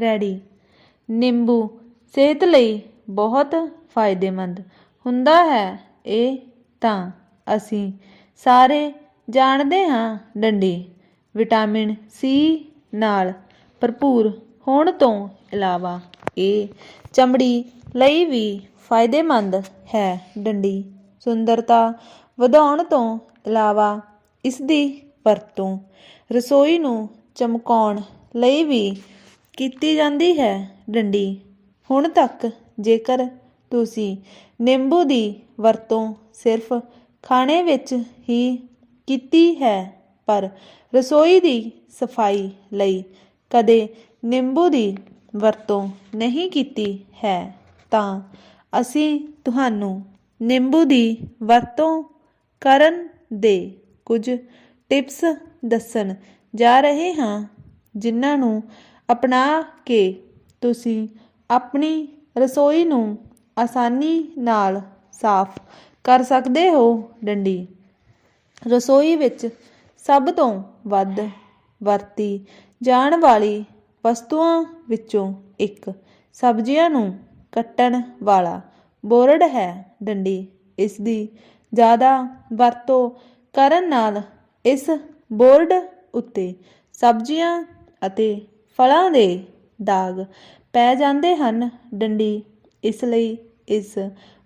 Ready. ਨਿੰਬੂ ਸਿਹਤ ਲਈ ਬਹੁਤ ਫਾਇਦੇਮੰਦ। ਹੁੰਦਾ ਹੈ ਇਹ ਤਾਂ ਅਸੀਂ ਸਾਰੇ ਜਾਣਦੇ ਹਾਂ ਡੰਡੀ। ਵਿਟਾਮਿਨ ਸੀ ਨਾਲ ਭਰਪੂਰ ਹੋਣ ਤੋਂ ਇਲਾਵਾ ਇਹ ਚਮੜੀ ਲਈ ਵੀ ਫਾਇਦੇਮੰਦ ਹੈ ਡੰਡੀ। ਸੁੰਦਰਤਾ ਵਧਾਉਣ ਤੋਂ ਇਲਾਵਾ ਇਸ ਦੀ ਵਰਤੋਂ ਰਸੋਈ ਨੂੰ ਚਮਕਾਉਣ ਲਈ ਵੀ ਕੀਤੀ ਜਾਂਦੀ ਹੈ, ਡੰਡੀ? ਹੁਣ ਤੱਕ ਜੇਕਰ ਤੁਸੀਂ ਨਿੰਬੂ ਦੀ ਵਰਤੋਂ ਸਿਰਫ ਖਾਣੇ ਵਿੱਚ ਹੀ ਕੀਤੀ ਹੈ, ਪਰ ਰਸੋਈ ਦੀ ਸਫ਼ਾਈ ਲਈ ਕਦੇ ਨਿੰਬੂ ਦੀ ਵਰਤੋਂ ਨਹੀਂ ਕੀਤੀ ਹੈ, ਤਾਂ ਅਸੀਂ ਤੁਹਾਨੂੰ ਨਿੰਬੂ ਦੀ ਵਰਤੋਂ ਕਰਨ ਦੇ ਕੁਝ ਟਿਪਸ ਦੱਸਣ ਜਾ ਰਹੇ ਹਾਂ, ਜਿਨ੍ਹਾਂ ਨੂੰ ਅਪਣਾ ਕੇ ਤੁਸੀਂ ਆਪਣੀ ਰਸੋਈ ਨੂੰ ਆਸਾਨੀ ਨਾਲ ਸਾਫ਼ ਕਰ ਸਕਦੇ ਹੋ, ਡੰਡੀ। ਰਸੋਈ ਵਿੱਚ ਸਭ ਤੋਂ ਵੱਧ ਵਰਤੀ ਜਾਣ ਵਾਲੀ ਵਸਤੂਆਂ ਵਿੱਚੋਂ ਇੱਕ ਸਬਜ਼ੀਆਂ ਨੂੰ ਕੱਟਣ ਵਾਲਾ ਬੋਰਡ ਹੈ, ਡੰਡੀ। ਇਸ ਦੀ ਜ਼ਿਆਦਾ ਵਰਤੋਂ ਕਰਨ ਨਾਲ ਇਸ ਬੋਰਡ ਉੱਤੇ ਸਬਜ਼ੀਆਂ ਅਤੇ ਫਲਾਂ ਦੇ ਦਾਗ ਪੈ ਜਾਂਦੇ ਹਨ ਡੰਡੀ, ਇਸ ਲਈ ਇਸ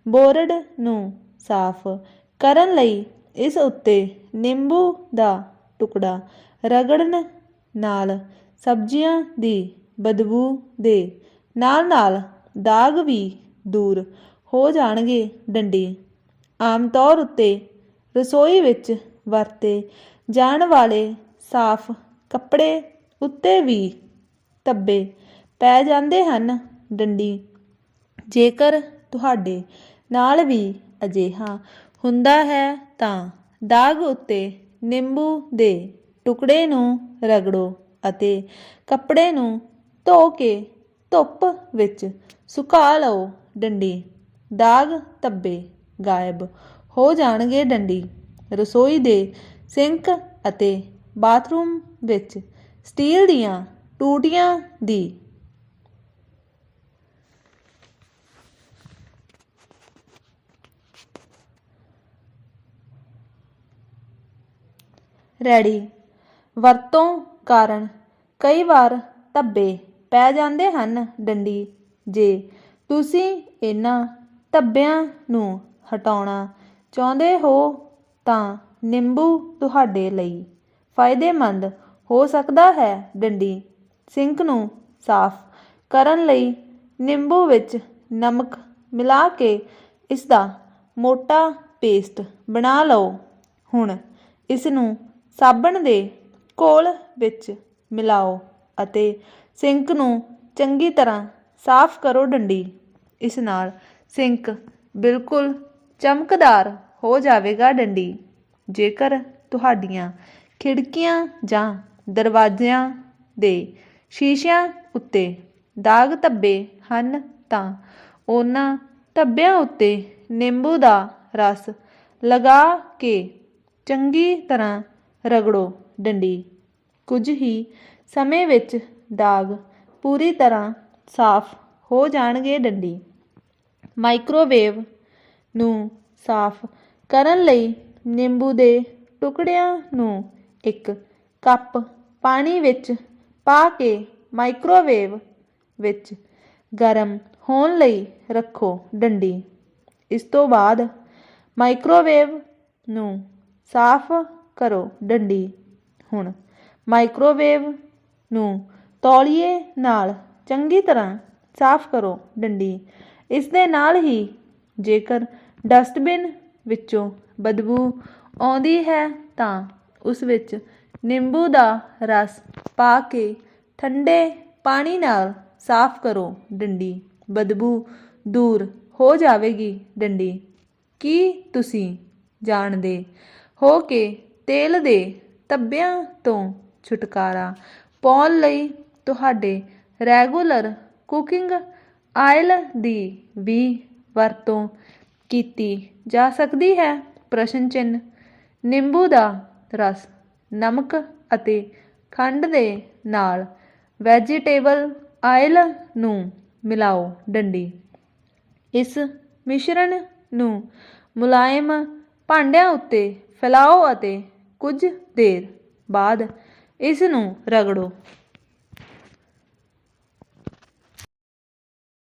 ਬੋਰਡ ਨੂੰ ਸਾਫ਼ ਕਰਨ ਲਈ ਇਸ ਉੱਤੇ ਨਿੰਬੂ ਦਾ ਟੁਕੜਾ ਰਗੜਨ ਨਾਲ ਸਬਜ਼ੀਆਂ ਦੀ ਬਦਬੂ ਦੇ ਨਾਲ ਨਾਲ ਦਾਗ ਵੀ ਦੂਰ ਹੋ ਜਾਣਗੇ ਡੰਡੀ। ਆਮ ਤੌਰ ਉੱਤੇ ਰਸੋਈ ਵਿੱਚ ਵਰਤੇ ਜਾਣ ਵਾਲੇ ਸਾਫ਼ ਕੱਪੜੇ ਉੱਤੇ ਵੀ ਧੱਬੇ ਪੈ ਜਾਂਦੇ ਹਨ ਡੰਡੀ। ਜੇਕਰ ਤੁਹਾਡੇ ਨਾਲ ਵੀ ਅਜਿਹਾ ਹੁੰਦਾ ਹੈ ਤਾਂ ਦਾਗ ਉੱਤੇ ਨਿੰਬੂ ਦੇ ਟੁਕੜੇ ਨੂੰ ਰਗੜੋ ਅਤੇ ਕੱਪੜੇ ਨੂੰ ਧੋ ਕੇ ਧੁੱਪ ਵਿੱਚ ਸੁਕਾ ਲਓ ਡੰਡੀ। ਦਾਗ ਧੱਬੇ ਗਾਇਬ ਹੋ ਜਾਣਗੇ ਡੰਡੀ। ਰਸੋਈ ਦੇ ਸਿੰਕ ਅਤੇ ਬਾਥਰੂਮ ਵਿੱਚ ਸਟੀਲ ਦੀਆਂ ਟੂਟੀਆਂ ਦੀ। ਰੈਡੀ। ਵਰਤੋਂ ਕਾਰਨ ਕਈ ਵਾਰ ਧੱਬੇ ਪੈ ਜਾਂਦੇ ਹਨ ਡੰਡੀ। ਜੇ ਤੁਸੀਂ ਇਹਨਾਂ ਧੱਬਿਆਂ ਨੂੰ ਹਟਾਉਣਾ ਚਾਹੁੰਦੇ ਹੋ ਤਾਂ ਨਿੰਬੂ ਤੁਹਾਡੇ ਲਈ ਫਾਇਦੇਮੰਦ ਹੋ ਸਕਦਾ ਹੈ ਡੰਡੀ। ਸਿੰਕ ਨੂੰ ਸਾਫ਼ ਕਰਨ ਲਈ ਨਿੰਬੂ ਵਿੱਚ ਨਮਕ ਮਿਲਾ ਕੇ ਇਸ ਦਾ ਮੋਟਾ ਪੇਸਟ ਬਣਾ ਲਓ। ਹੁਣ ਇਸ ਨੂੰ ਸਾਬਣ ਦੇ ਘੋਲ ਵਿੱਚ ਮਿਲਾਓ ਅਤੇ ਸਿੰਕ ਨੂੰ ਚੰਗੀ ਤਰ੍ਹਾਂ ਸਾਫ਼ ਕਰੋ ਡੰਡੀ। ਇਸ ਨਾਲ ਸਿੰਕ ਬਿਲਕੁਲ ਚਮਕਦਾਰ ਹੋ ਜਾਵੇਗਾ ਡੰਡੀ। ਜੇਕਰ ਤੁਹਾਡੀਆਂ ਖਿੜਕੀਆਂ ਜਾਂ ਦਰਵਾਜ਼ਿਆਂ ਦੇ ਸ਼ੀਸ਼ਿਆਂ ਉੱਤੇ ਦਾਗ ਧੱਬੇ ਹਨ ਤਾਂ ਉਹਨਾਂ ਧੱਬਿਆਂ ਉੱਤੇ ਨਿੰਬੂ ਦਾ ਰਸ ਲਗਾ ਕੇ ਚੰਗੀ ਤਰ੍ਹਾਂ ਰਗੜੋ ਡੰਡੀ। ਕੁਝ ਹੀ ਸਮੇਂ ਵਿੱਚ ਦਾਗ ਪੂਰੀ ਤਰ੍ਹਾਂ ਸਾਫ਼ ਹੋ ਜਾਣਗੇ ਡੰਡੀ। ਮਾਈਕ੍ਰੋਵੇਵ ਨੂੰ ਸਾਫ਼ ਕਰਨ ਲਈ ਨਿੰਬੂ ਦੇ ਟੁਕੜਿਆਂ ਨੂੰ ਇੱਕ ਕੱਪ ਪਾਣੀ ਵਿੱਚ ਪਾ ਕੇ ਮਾਈਕ੍ਰੋਵੇਵ ਵਿੱਚ ਗਰਮ ਹੋਣ ਲਈ ਰੱਖੋ ਡੰਡੀ। ਇਸ ਤੋਂ ਬਾਅਦ ਮਾਈਕ੍ਰੋਵੇਵ ਨੂੰ ਸਾਫ਼ ਕਰੋ ਡੰਡੀ। ਹੁਣ ਮਾਈਕ੍ਰੋਵੇਵ ਨੂੰ ਤੌਲੀਏ ਨਾਲ ਚੰਗੀ ਤਰ੍ਹਾਂ ਸਾਫ਼ ਕਰੋ ਡੰਡੀ। ਇਸ ਦੇ ਨਾਲ ਹੀ ਜੇਕਰ ਡਸਟਬਿਨ ਵਿੱਚੋਂ ਬਦਬੂ ਆਉਂਦੀ ਹੈ ਤਾਂ ਉਸ ਵਿੱਚ ਨਿੰਬੂ ਦਾ ਰਸ ਪਾ ਕੇ ਠੰਡੇ ਪਾਣੀ ਨਾਲ ਸਾਫ਼ ਕਰੋ ਡੰਡੀ। ਬਦਬੂ ਦੂਰ ਹੋ ਜਾਵੇਗੀ ਡੰਡੀ। ਕੀ ਤੁਸੀਂ ਜਾਣਦੇ ਹੋ ਕਿ ਤੇਲ ਦੇ ਧੱਬਿਆਂ ਤੋਂ ਛੁਟਕਾਰਾ ਪਾਉਣ ਲਈ ਤੁਹਾਡੇ ਰੈਗੂਲਰ ਕੁਕਿੰਗ ਆਇਲ ਦੀ ਵੀ ਵਰਤੋਂ ਕੀਤੀ ਜਾ ਸਕਦੀ ਹੈ? ਪ੍ਰਸ਼ਨ ਚਿੰਨ੍ਹ। ਨਿੰਬੂ ਦਾ ਰਸ ਨਮਕ ਅਤੇ ਖੰਡ ਦੇ ਨਾਲ ਵੈਜੀਟੇਬਲ ਆਇਲ ਨੂੰ ਮਿਲਾਓ ਡੰਡੀ। ਇਸ ਮਿਸ਼ਰਣ ਨੂੰ ਮੁਲਾਇਮ ਭਾਂਡਿਆਂ ਉੱਤੇ ਫੈਲਾਓ ਅਤੇ ਕੁਝ ਦੇਰ ਬਾਅਦ ਇਸ ਨੂੰ ਰਗੜੋ।